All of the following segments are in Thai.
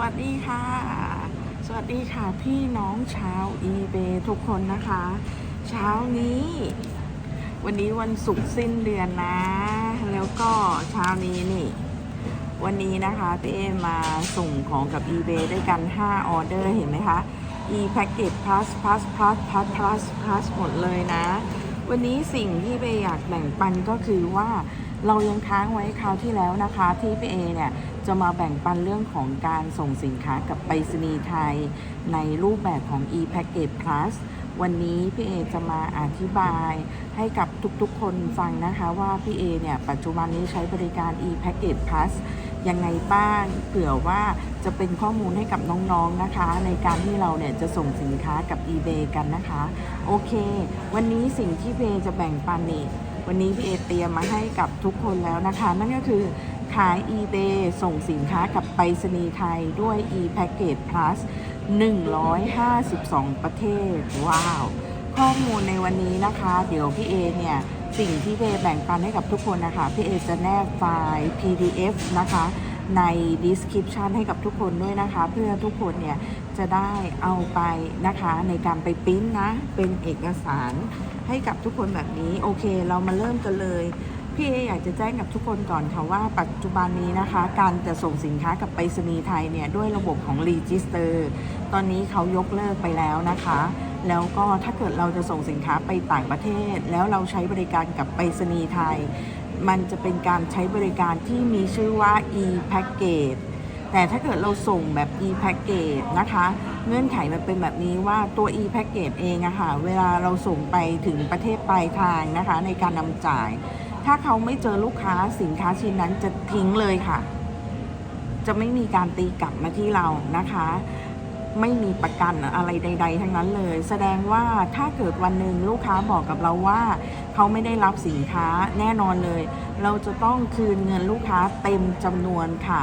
วัสดีค่ะ สวัสดีค่ะพี่น้องชาว eBay ทุกคนนะคะ เช้านี้ วันนี้วันศุกร์สิ้นเดือนนะ แล้วก็เช้านี้นี่ วันนี้นะคะพี่เอมาส่งของกับ eBay ด้วยกัน 5 ออเดอร์เห็นไหมคะ e package plus plus plus plus plus plus หมดเลยนะ วันนี้สิ่งที่เออยากแบ่งปันก็คือว่า เรายังค้างไว้คราวที่แล้วนะคะที่พี่เอเนี่ยจะมาแบ่งปันเรื่องของการส่งสินค้ากับไปรษณีย์ไทย ในรูปแบบของ e package plus วันนี้พี่เอจะมาอธิบายให้กับทุกๆคนฟังนะคะว่าพี่เอเนี่ยปัจจุบันนี้ใช้บริการ e package plus ยังไงบ้างเผื่อว่าจะเป็นข้อมูลให้กับน้องๆนะคะ ในการที่เราเนี่ยจะส่งสินค้ากับ eBay กันนะคะ โอเค วันนี้สิ่งที่เอจะแบ่งปันนี่ วันนี้พี่เอเตรียมมาให้กับทุกคนแล้วนะคะ นั่นก็คือขาย eBay ส่งสินค้ากับไปรษณีย์ไทยด้วย e package plus 152 ประเทศ ว้าว ข้อมูลในวันนี้นะคะ เดี๋ยวพี่เอเนี่ยสิ่งที่เอแบ่งปันให้กับทุกคนนะคะ พี่เอจะแนบไฟล์ PDF นะคะ ใน description ให้กับทุกคนด้วยนะคะ เพื่อทุกคนเนี่ยจะได้เอาไปนะคะในการไปปริ้นนะ เป็นเอกสาร ให้กับทุกคนแบบนี้ โอเค เรามาเริ่มกันเลยพี่เออยากจะแจ้งกับทุกคนก่อนค่ะว่าปัจจุบันนี้นะคะ การจะส่งสินค้ากับไปรษณีย์ไทยเนี่ยด้วยระบบของ Register ตอนนี้เขายกเลิกไปแล้วนะคะ แล้วก็ถ้าเกิดเราจะส่งสินค้าไปต่างประเทศ แล้วเราใช้บริการกับไปรษณีย์ไทย มันจะเป็นการใช้บริการที่มีชื่อว่า e-package แต่ถ้าเกิดเราส่งแบบ e-package นะคะ เงื่อนไขมันเป็นแบบนี้ว่าตัว e-package เองอะค่ะ เวลาเราส่งไปถึงประเทศปลายทางนะคะ ในการนำจ่าย ถ้าเขาไม่เจอลูกค้าสินค้าชิ้นนั้นจะทิ้งเลยค่ะ จะไม่มีการตีกลับมาที่เรานะคะไม่มีประกันอะไรใด ๆ ทั้งนั้นเลย แสดงว่าถ้าเกิดวันหนึ่งลูกค้าบอกกับเราว่า เขาไม่ได้รับสินค้าแน่นอนเลย เราจะต้องคืนเงินลูกค้าเต็มจำนวนค่ะ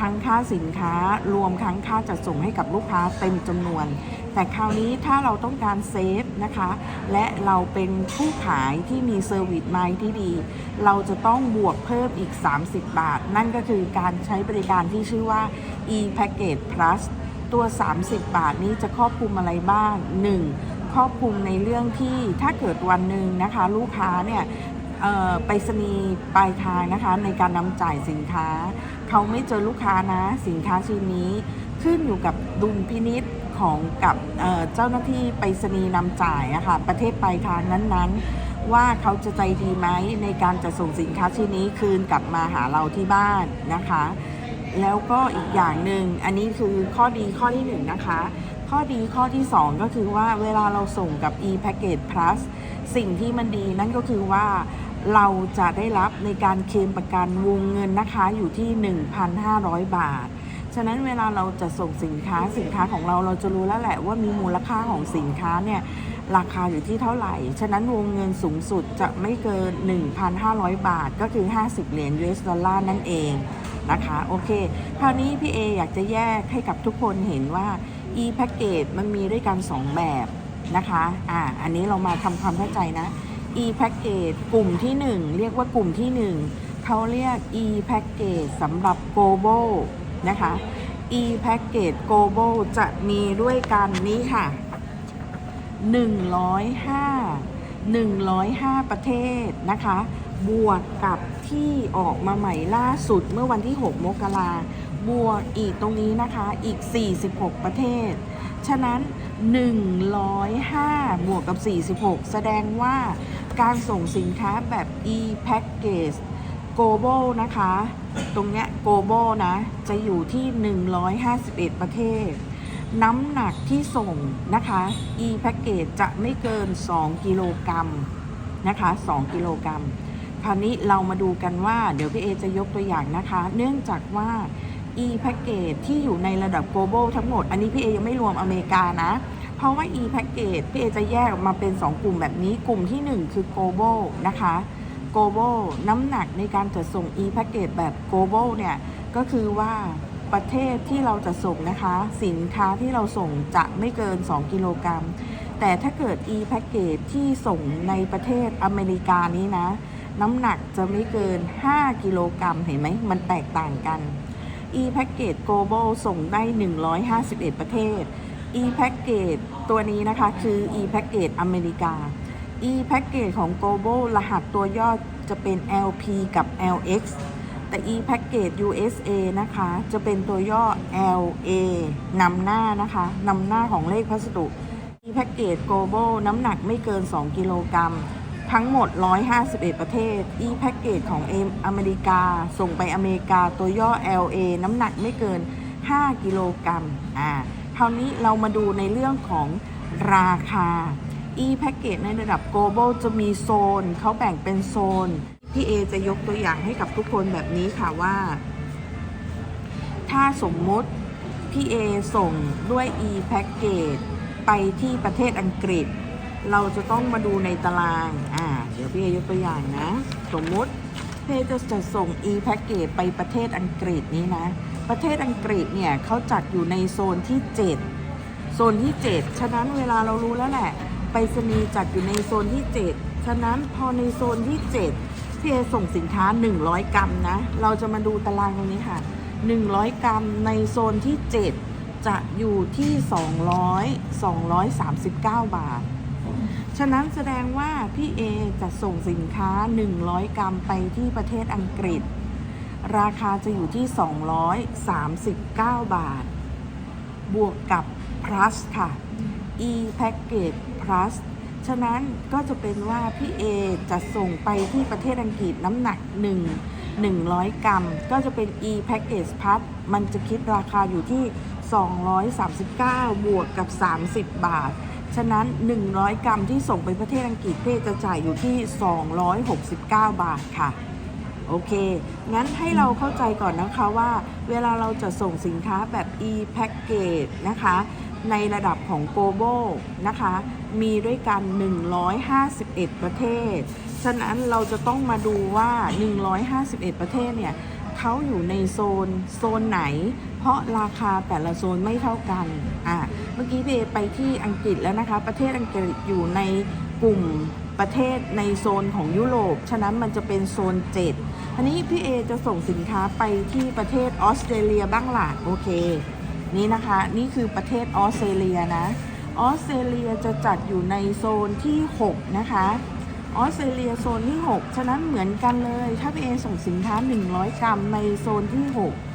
ทั้งค่าสินค้ารวมทั้งค่าจัดส่งให้กับลูกค้าเต็มจำนวน แต่คราวนี้ถ้าเราต้องการเซฟนะคะ และเราเป็นผู้ขายที่มีเซอร์วิสไมที่ดี เราจะต้องบวกเพิ่มอีก 30 บาท นั่นก็คือการใช้บริการที่ชื่อว่า e package plus ตัว 30 บาทนี้จะครอบคลุมอะไรบ้าง 1. ครอบคลุมในเรื่องที่ถ้าเกิดวันหนึ่งนะคะ ลูกค้าเนี่ยไปรษณีย์ปลายทางนะคะในการนำจ่ายสินค้า เขาไม่เจอลูกค้านะสินค้าชิ้นนี้ขึ้นอยู่กับดุลพินิษของกับเเจ้าหน้าที่ไปรษณีย์นำจ่ายอะค่ะประเทศปลายทางนั้นๆ ว่าเขาจะใจดีไหมในการจะส่งสินค้าชิ้นนี้คืนกลับมาหาเราที่บ้านนะคะ แล้วก็อีกอย่างหนึ่งอันนี้คือข้อดีข้อที่หนึ่งนะคะ ข้อดีข้อที่ 2 ก็คือว่าเวลาเราส่งกับ e package plus สิ่งที่มันดีนั่นก็คือว่า เราจะได้รับในการเคลมประกันวงเงินนะคะอยู่ที่ 1,500 บาท ฉะนั้นเวลาเราจะส่งสินค้าสินค้าของเราเราจะรู้แล้วแหละว่ามีมูลค่าของสินค้าเนี่ยราคาอยู่ที่เท่าไหร่ ฉะนั้นวงเงินสูงสุดจะไม่เกิน 1,500 บาท ก็คือ 50 เหรียญ US ดอลลาร์นั่นเองนะคะ โอเค คราวนี้พี่เออยากจะแยกให้กับทุกคนเห็นว่า e package มันมีด้วยกัน 2 แบบนะคะ อ่า อันนี้เรามาทำความเข้าใจนะ e package กลุ่มที่ 1 เรียกว่ากลุ่มที่ 1เขาเรียก e package สำหรับ global นะคะ e package global จะมีด้วยกันนี้ค่ะ 105 105 ประเทศนะคะ บวกกับที่ออกมาใหม่ล่าสุดเมื่อวันที่ 6 มกรา บวกอีกตรงนี้นะคะอีก 46 ประเทศ ฉะนั้น 105 บวกกับ 46 แสดงว่าการส่งสินค้าแบบ e-package global นะคะ ตรงเนี้ย global นะ จะอยู่ที่ 151 ประเทศ น้ำหนักที่ส่งนะคะ e package จะไม่เกิน 2 กิโลกรัมนะคะ 2 กิโลกรัมคราวนี้เรามาดูกันว่า เดี๋ยวพี่เอจะยกตัวอย่างนะคะ เนื่องจากว่า e package ที่อยู่ในระดับ global ทั้งหมด อันนี้พี่เอยังไม่รวมอเมริกานะ เพราะว่า e package พี่เอจะแยกออกมาเป็น 2 กลุ่มแบบนี้ กลุ่มที่ 1 คือ global นะคะ global น้ำหนักในการจัดส่ง e package แบบ global เนี่ย ก็คือว่าประเทศที่เราจะส่งนะคะ สินค้าที่เราส่งจะไม่เกิน 2 กิโลกรัม แต่ถ้าเกิด e package ที่ส่งในประเทศอเมริกานี้นะ น้ำหนักจะไม่เกิน 5 กิโลกรัมเห็นไหม มันแตกต่างกัน e-package global ส่งได้ 151 ประเทศ e-package ตัวนี้นะคะคือ e-package อเมริกา e-package ของ global รหัสตัวย่อจะเป็น LP กับ LX แต่ e-package USA นะคะ จะเป็นตัวย่อ LA นำหน้านะคะนำหน้าของเลขพัสดุ e-package global น้ำหนักไม่เกิน 2 กิโลกรัม ทั้งหมด 151 ประเทศ e-package ของเอมอเมริกา ส่งไปอเมริกาตัวย่อ LA น้ำหนักไม่เกิน 5 กิโลกรัมอ่าคราวนี้เรามาดูในเรื่องของราคา e-package ในระดับ global จะมีโซน เขาแบ่งเป็นโซน พี่เอจะยกตัวอย่างให้กับทุกคนแบบนี้ค่ะว่า ถ้าสมมุติพี่เอส่งด้วย e-package ไปที่ประเทศอังกฤษ เราจะต้องมาดูในตาราง อ่า เดี๋ยวพี่เอยกตัวอย่างนะ สมมุติพี่เอจะจะส่ง e-package ไปประเทศอังกฤษนี้นะ ประเทศอังกฤษเนี่ยเขาจัดอยู่ในโซนที่ 7 โซนที่ 7 ฉะนั้นเวลาเรารู้แล้วแหละ ไปรษณีย์จัดอยู่ในโซนที่ 7 ฉะนั้นพอในโซนที่ 7 พี่เอส่งสินค้า 100 กรัมนะ เราจะมาดูตารางตรงนี้ค่ะ 100 กรัมในโซนที่ 7 จะอยู่ที่ 200 239 บาท ฉะนั้นแสดงว่าพี่เอจะส่งสินค้า 100 กรัมไปที่ประเทศอังกฤษ ราคาจะอยู่ที่ 239 บาท บวกกับ plus ค่ะ e package plus ฉะนั้นก็จะเป็นว่าพี่เอจะส่งไปที่ประเทศอังกฤษน้ำหนัก 1 100 กรัม ก็จะเป็น e package plus มันจะคิดราคาอยู่ที่ 239 บวกกับ 30 บาท ฉะนั้น 100 กรัมที่ส่งไปประเทศอังกฤษพี่เอจะจ่ายอยู่ที่ 269 บาทค่ะ โอเค งั้นให้เราเข้าใจก่อนนะคะว่า เวลาเราจะส่งสินค้าแบบ e-package นะคะ ในระดับของ global นะคะ มีด้วยกัน 151 ประเทศ ฉะนั้นเราจะต้องมาดูว่า 151 ประเทศเนี่ยเขาอยู่ในโซน โซนไหน เพราะราคาแต่ละโซนไม่เท่ากันอะเมื่อกี้พี่เอไปที่อังกฤษแล้วนะคะ ประเทศอังกฤษอยู่ในกลุ่มประเทศในโซนของยุโรป ฉะนั้นมันจะเป็นโซน7อันนี้พี่เอจะส่งสินค้าไปที่ประเทศออสเตรเลียบ้างหละโอเค นี่นะคะ นี่คือประเทศออสเตรเลียนะ ออสเตรเลียจะจัดอยู่ในโซนที่ 6 นะคะ ออสเตรเลียโซนที่ 6 ฉะนั้นเหมือนกันเลย ถ้าพี่เอส่งสินค้า 100 กรัมในโซนที่ 6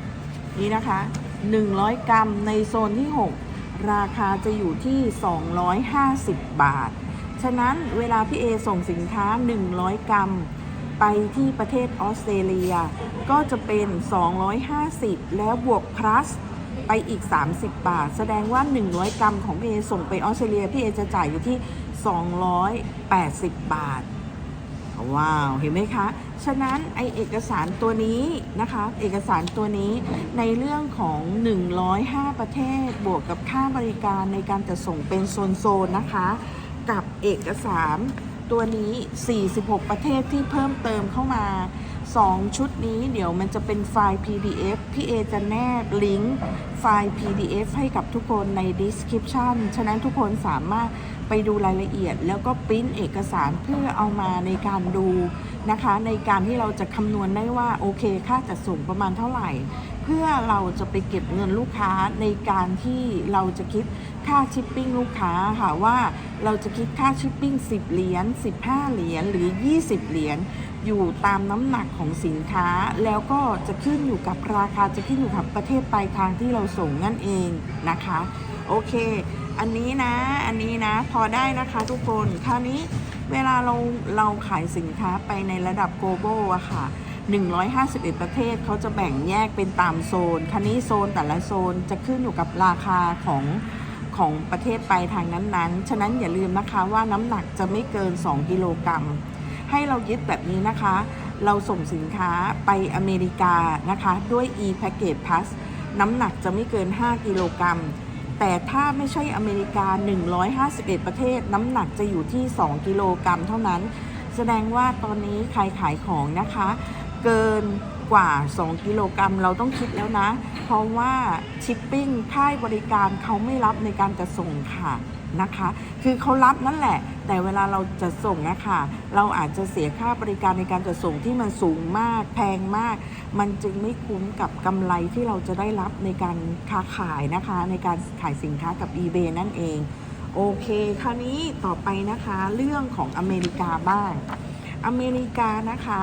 นี่นะคะ 100 กรัมในโซนที่ 6 ราคาจะอยู่ที่ 250 บาท ฉะนั้นเวลาพี่เอส่งสินค้า 100 กรัม ไปที่ประเทศออสเตรเลีย ก็จะเป็น 250 แล้วบวก plus ไปอีก 30 บาท แสดงว่า 100 กรัมของพี่เอส่งไปออสเตรเลียพี่เอจะจ่ายอยู่ที่ 280 บาท ว้าว เห็นไหมคะ ฉะนั้นไอเอกสารตัวนี้นะคะ เอกสารตัวนี้ในเรื่องของ 105 ประเทศ บวกกับค่าบริการในการจะส่งเป็นโซนๆนะคะ กับเอกสารตัวนี้ 46 ประเทศที่เพิ่มเติมเข้ามา 2 ชุดนี้เดี๋ยวมันจะเป็นไฟล์ PDF พี่เอจะแนบลิงก์ไฟล์ PDF ให้กับทุกคนใน description ฉะนั้นทุกคนสามารถไปดูรายละเอียด แล้วก็ปริ้นเอกสารเพื่อเอามาในการดูนะคะ ในการที่เราจะคำนวณได้ว่าโอเคค่าจัดส่งประมาณเท่าไหร่ เพื่อเราจะไปเก็บเงินลูกค้าในการที่เราจะคิดค่าชิปปิ้งลูกค้าค่ะว่าเราจะคิดค่าชิปปิ้ง10 เหรียญ15 เหรียญหรือ 20 เหรียญอยู่ตามน้ำหนักของสินค้า แล้วก็จะขึ้นอยู่กับราคาจะขึ้นอยู่กับประเทศปลายทางที่เราส่งนั่นเองนะคะ โอเค อันนี้นะ อันนี้นะ พอได้นะคะทุกคนคราวนี้เวลาเราเราขายสินค้าไปในระดับ global อะค่ะ 151 ประเทศเขาจะแบ่งแยกเป็นตามโซนคันนี้โซนแต่ละโซนจะขึ้นอยู่กับราคาของของประเทศปลายทางนั้นๆ ฉะนั้นอย่าลืมนะคะว่าน้ำหนักจะไม่เกิน 2 กิโลกรัม ให้เรายึดแบบนี้นะคะ เราส่งสินค้าไปอเมริกานะคะ ด้วย e-package plus น้ำหนักจะไม่เกิน 5 กิโลกรัม แต่ถ้าไม่ใช่อเมริกา 151 ประเทศ น้ำหนักจะอยู่ที่ 2 กิโลกรัมเท่านั้น แสดงว่าตอนนี้ใครขายของนะคะ เกินกว่า 2 กิโลกรัมเราต้องคิดแล้วนะ เพราะว่าชิปปิ้งค่ายบริการเขาไม่รับในการจะส่งค่ะ นะคะ คือเขารับนั่นแหละ แต่เวลาเราจะส่งนะคะเราอาจจะเสียค่าบริการในการจะส่งที่มันสูงมาก แพงมาก มันจึงไม่คุ้มกับกำไรที่เราจะได้รับในการค้าขายนะคะ ในการขายสินค้ากับ eBay นั่นเอง โอเค คราวนี้ต่อไปนะคะ เรื่องของอเมริกาบ้าง อเมริกานะคะ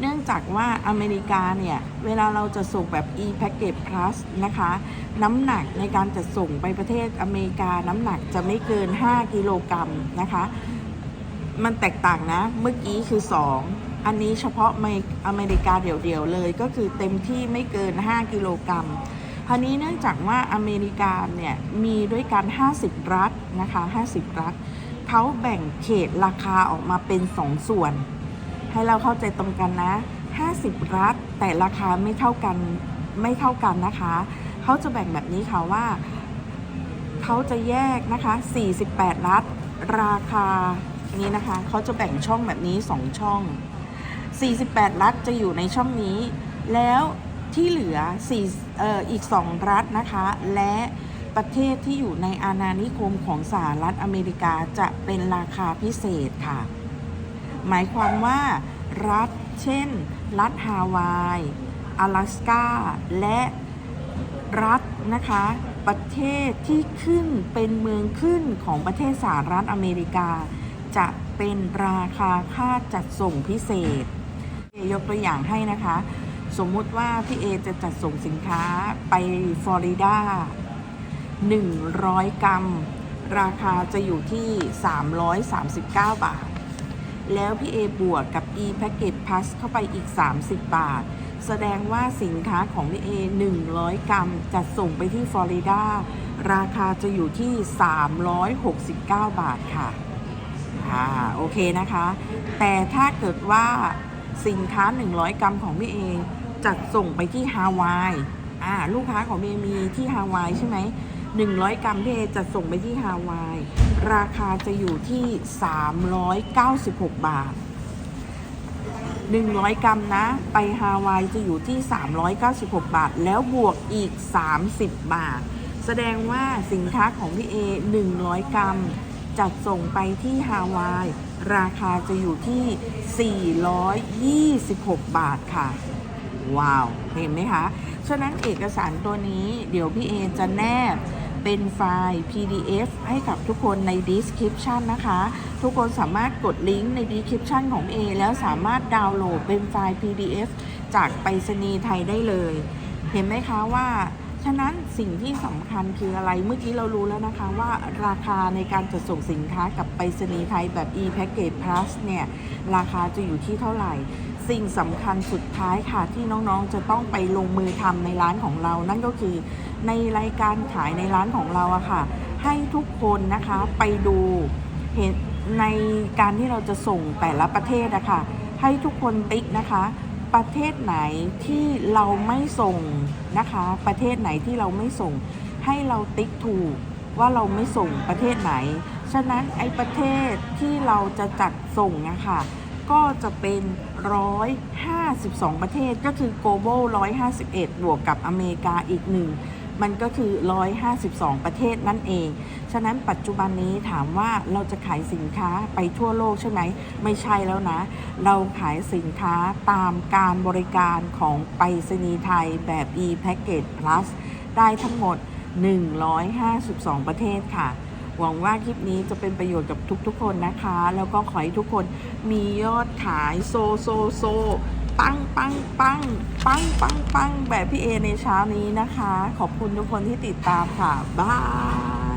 เนื่องจากว่าอเมริกาเนี่ย เวลาเราจะส่งแบบ e-package plus นะคะ น้ำหนักในการจะส่งไปประเทศอเมริกาน้ำหนักจะไม่เกิน 5 กิโลกรัมนะคะ มันแตกต่างนะ เมื่อกี้คือ 2 อันนี้เฉพาะอเมริกาเดี่ยวๆเลย ก็คือเต็มที่ไม่เกิน 5 กิโลกรัมคราวนี้เนื่องจากว่าอเมริกาเนี่ยมีด้วยกัน 50 รัฐนะคะ 50 รัฐเขาแบ่งเขตราคาออกมาเป็น 2 ส่วน ให้เราเข้าใจตรงกันนะ 50 รัฐแต่ราคาไม่เท่ากันไม่เท่ากันนะคะ เขาจะแบ่งแบบนี้ค่ะว่า เขาจะแยกนะคะ 48 รัฐราคานี้นะคะ เขาจะแบ่งช่องแบบนี้ 2 ช่อง 48 รัฐจะอยู่ในช่องนี้ แล้วที่เหลือ4เอ่ออีก 2 รัฐนะคะ และประเทศที่อยู่ในอาณานิคมของสหรัฐอเมริกาจะเป็นราคาพิเศษค่ะ หมายความว่ารัฐ เช่น รัฐฮาวาย阿拉สกาและรัฐนะคะ ประเทศที่ขึ้นเป็นเมืองขึ้นของประเทศสหรัฐอเมริกา จะเป็นราคาค่าจัดส่งพิเศษ ยกตัวอย่างให้นะคะ สมมุติว่าพี่เอจะจัดส่งสินค้าไปฟลอริดา 100 กรัม ราคาจะอยู่ที่ 339 บาท แล้วพี่เอบวกกับ e package plus เข้าไปอีก 30 บาท แสดงว่าสินค้าของพี่เอ100 กรัมจัดส่งไปที่ฟลอริดา ราคาจะอยู่ที่ 369 บาทค่ะอ่าโอเคนะคะ แต่ถ้าเกิดว่าสินค้า 100 กรัมของพี่เอจัดส่งไปที่ฮาวายอ่าลูกค้าของพี่เอมีที่ฮาวายใช่ไหม100 กรัมพี่เอจะส่งไปที่ฮาวาย ราคาจะอยู่ที่ 396 บาท 100 กรัมนะ ไปฮาวายจะอยู่ที่ 396 บาท แล้วบวกอีก 30 บาท แสดงว่าสินค้าของพี่เอ 100 กรัม จัดส่งไปที่ฮาวาย ราคาจะอยู่ที่ 426 บาทค่ะ ว้าว เห็นไหมคะ ฉะนั้นเอกสารตัวนี้เดี๋ยวพี่เอจะแนบ เป็นไฟล์ PDF ให้กับทุกคนใน description นะคะ ทุกคนสามารถกดลิงก์ใน description ของ A แล้วสามารถดาวน์โหลดเป็นไฟล์ PDF จากไปรษณีย์ไทยได้เลย เห็นไหมคะว่าะนั้นสิ่งที่สำคัญคืออะไรเมื่อกี้เรารู้แล้วนะคะว่าราคาในการจัดส่งสินค้ากับไปรษณีย์ไทยแบบ e-package plus เนี่ย ราคาจะอยู่ที่เท่าไหร่ สิ่งสำคัญสุดท้ายค่ะที่น้องๆจะต้องไปลงมือทำในร้านของเรา นั่นก็คือในรายการขายในร้านของเราอะค่ะ ให้ทุกคนนะคะไปดูเห็นในการที่เราจะส่งแต่ละประเทศอะค่ะ ให้ทุกคนติ๊กนะคะ ประเทศไหนที่เราไม่ส่งนะคะ ประเทศไหนที่เราไม่ส่ง ให้เราติ๊กถูกว่าเราไม่ส่งประเทศไหน ฉะนั้นไอ้ประเทศที่เราจะจัดส่งนะคะก็จะเป็น 152 ประเทศก็คือ global 151 บวกกับอเมริกาอีกหนึ่ง มันก็คือ 152 ประเทศนั่นเอง ฉะนั้นปัจจุบันนี้ถามว่าเราจะขายสินค้าไปทั่วโลกใช่ไหม ไม่ใช่แล้วนะ เราขายสินค้าตามการบริการของไปรษณีย์ไทยแบบ e-package plus ได้ทั้งหมด 152 ประเทศค่ะหวังว่าคลิปนี้จะเป็นประโยชน์กับทุกๆคนนะคะ แล้วก็ขอให้ทุกคนมียอดขายโซโซโซ ปังปังปังปังปังปังแบบพี่เอในเช้านี้นะคะ ขอบคุณทุกคนที่ติดตามค่ะ บ๊าย